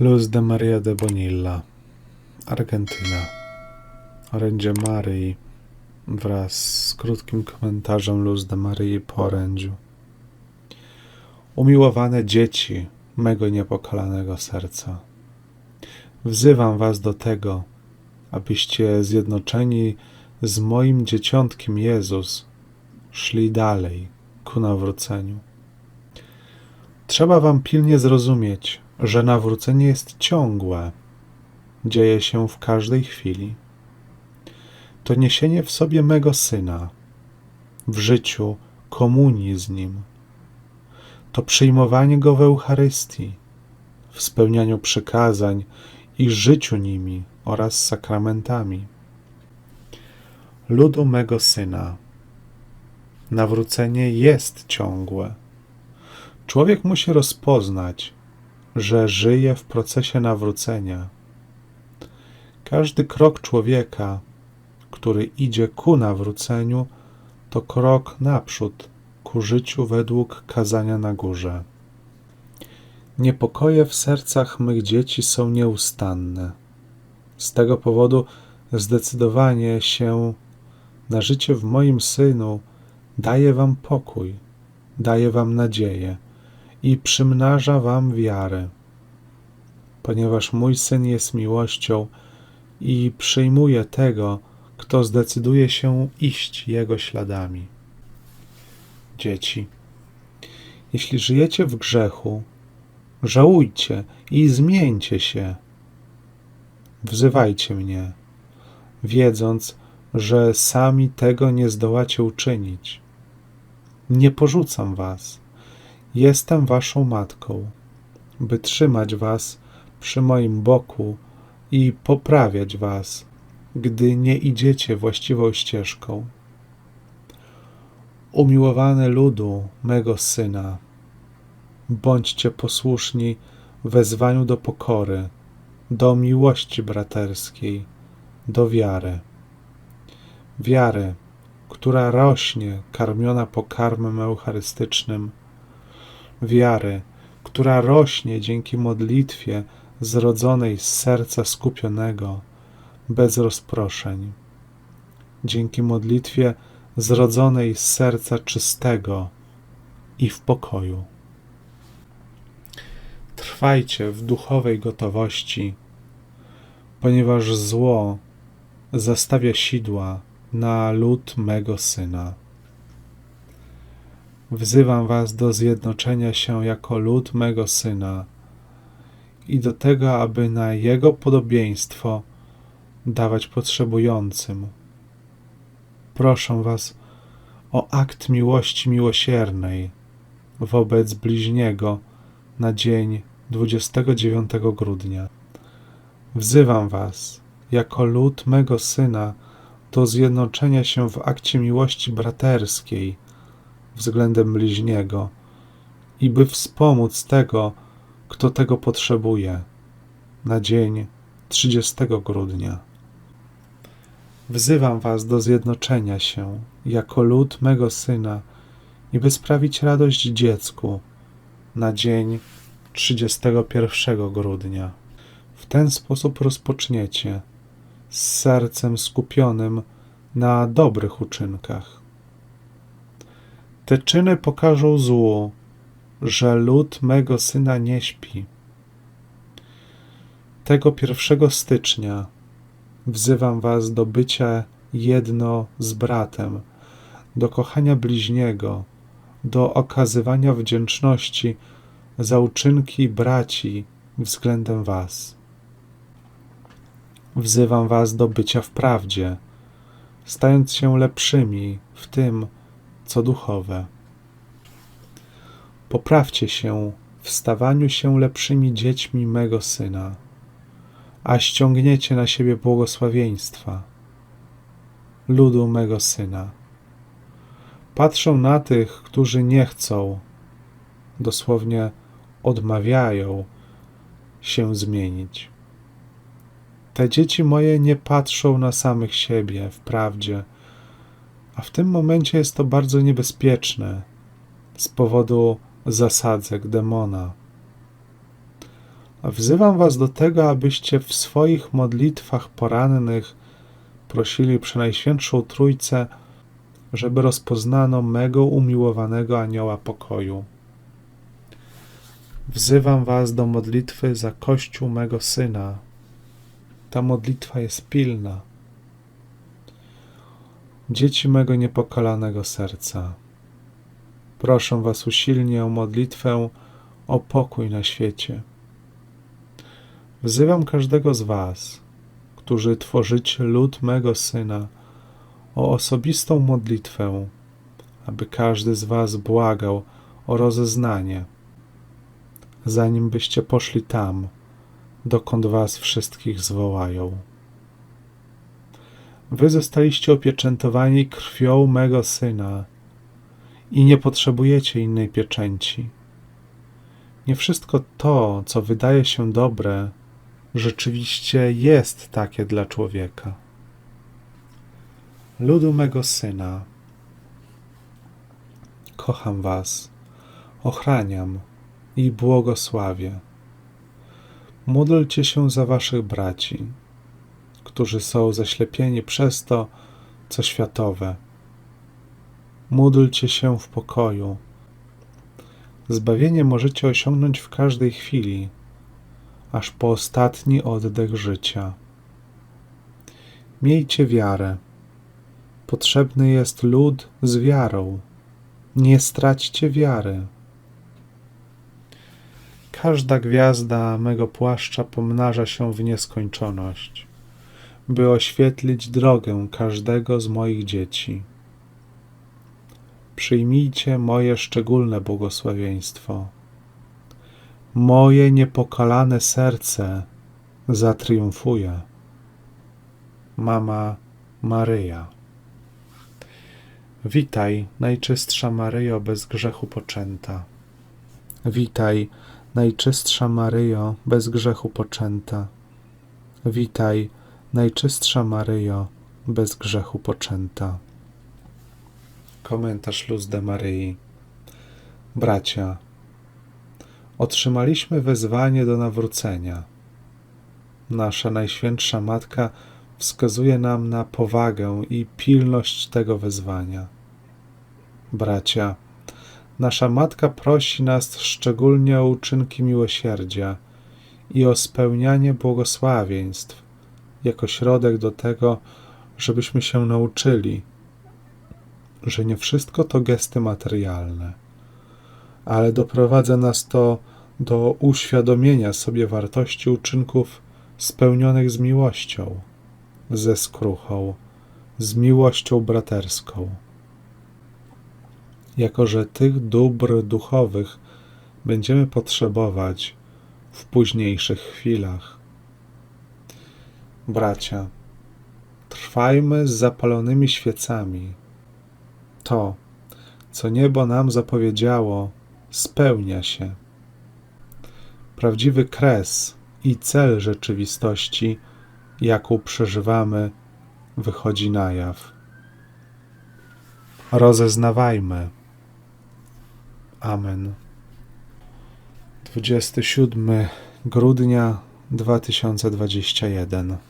Luz de Maria de Bonilla, Argentyna. Orędzie Maryi wraz z krótkim komentarzem Luz de Maryi po orędziu. Umiłowane dzieci mego niepokalanego serca, wzywam was do tego, abyście zjednoczeni z moim dzieciątkiem Jezus szli dalej ku nawróceniu. Trzeba wam pilnie zrozumieć, że nawrócenie jest ciągłe, dzieje się w każdej chwili. To niesienie w sobie mego syna, w życiu komunii z nim, to przyjmowanie go w Eucharystii, w spełnianiu przykazań i życiu nimi oraz sakramentami. Ludu mego syna, nawrócenie jest ciągłe. Człowiek musi rozpoznać, że żyje w procesie nawrócenia. Każdy krok człowieka, który idzie ku nawróceniu, to krok naprzód ku życiu według kazania na górze. Niepokoje w sercach mych dzieci są nieustanne. Z tego powodu zdecydowanie się na życie w moim synu daje wam pokój, daje wam nadzieję i przymnaża wam wiarę. Ponieważ mój syn jest miłością i przyjmuje tego, kto zdecyduje się iść jego śladami. Dzieci, jeśli żyjecie w grzechu, żałujcie i zmieńcie się. Wzywajcie mnie, wiedząc, że sami tego nie zdołacie uczynić. Nie porzucam was Jestem waszą matką, by trzymać was przy moim boku i poprawiać was, gdy nie idziecie właściwą ścieżką. Umiłowany ludu mego syna, bądźcie posłuszni wezwaniu do pokory, do miłości braterskiej, do wiary. Wiary, która rośnie karmiona pokarmem eucharystycznym, wiary, która rośnie dzięki modlitwie zrodzonej z serca skupionego, bez rozproszeń, dzięki modlitwie zrodzonej z serca czystego i w pokoju. Trwajcie w duchowej gotowości, ponieważ zło zastawia sidła na lud mego syna. Wzywam was do zjednoczenia się jako lud mego syna i do tego, aby na jego podobieństwo dawać potrzebującym. Proszę was o akt miłości miłosiernej wobec bliźniego na dzień 29 grudnia. Wzywam was jako lud mego syna do zjednoczenia się w akcie miłości braterskiej względem bliźniego i by wspomóc tego, kto tego potrzebuje, na dzień 30 grudnia. Wzywam Was do zjednoczenia się jako lud mego syna i by sprawić radość dziecku na dzień 31 grudnia. W ten sposób rozpoczniecie z sercem skupionym na dobrych uczynkach. Te czyny pokażą złu, że lud mego syna nie śpi. Tego pierwszego stycznia wzywam was do bycia jedno z bratem, do kochania bliźniego, do okazywania wdzięczności za uczynki braci względem was. Wzywam was do bycia w prawdzie, stając się lepszymi w tym, co duchowe. Poprawcie się w stawaniu się lepszymi dziećmi mego syna, a ściągniecie na siebie błogosławieństwa ludu mego syna. Patrzą na tych, którzy nie chcą, dosłownie odmawiają się zmienić. Te dzieci moje nie patrzą na samych siebie wprawdzie, a w tym momencie jest to bardzo niebezpieczne z powodu zasadzek demona. Wzywam Was do tego, abyście w swoich modlitwach porannych prosili Przenajświętszą Trójcę, żeby rozpoznano mego umiłowanego anioła pokoju. Wzywam Was do modlitwy za Kościół mego Syna. Ta modlitwa jest pilna. Dzieci mego niepokalanego serca, proszę Was usilnie o modlitwę o pokój na świecie. Wzywam każdego z Was, którzy tworzycie lud mego Syna, o osobistą modlitwę, aby każdy z Was błagał o rozeznanie, zanim byście poszli tam, dokąd Was wszystkich zwołają. Wy zostaliście opieczętowani krwią mego Syna i nie potrzebujecie innej pieczęci. Nie wszystko to, co wydaje się dobre, rzeczywiście jest takie dla człowieka. Ludu mego syna, kocham Was, ochraniam i błogosławię. Módlcie się za Waszych braci, którzy są zaślepieni przez to, co światowe. Módlcie się w pokoju. Zbawienie możecie osiągnąć w każdej chwili aż po ostatni oddech życia. Miejcie wiarę. Potrzebny jest lud z wiarą. Nie straćcie wiary. Każda gwiazda mego płaszcza pomnaża się w nieskończoność, by oświetlić drogę każdego z moich dzieci. Przyjmijcie moje szczególne błogosławieństwo moje niepokalane serce zatriumfuje. Mama Maryja. Witaj, Najczystsza Maryjo, bez grzechu poczęta. Witaj, Najczystsza Maryjo, bez grzechu poczęta. Witaj, Najczystsza Maryjo, bez grzechu poczęta. Komentarz Luz de Maryi. Bracia, otrzymaliśmy wezwanie do nawrócenia. Nasza Najświętsza Matka wskazuje nam na powagę i pilność tego wezwania. Bracia, nasza Matka prosi nas szczególnie o uczynki miłosierdzia i o spełnianie błogosławieństw jako środek do tego, żebyśmy się nauczyli, że nie wszystko to gesty materialne, ale doprowadza nas to do uświadomienia sobie wartości uczynków spełnionych z miłością, ze skruchą, z miłością braterską. Jako, że tych dóbr duchowych będziemy potrzebować w późniejszych chwilach. Bracia, trwajmy z zapalonymi świecami. To, co niebo nam zapowiedziało, spełnia się prawdziwy kres i cel rzeczywistości, jaką przeżywamy, wychodzi na jaw. Rozeznawajmy. Amen. 27 grudnia 2021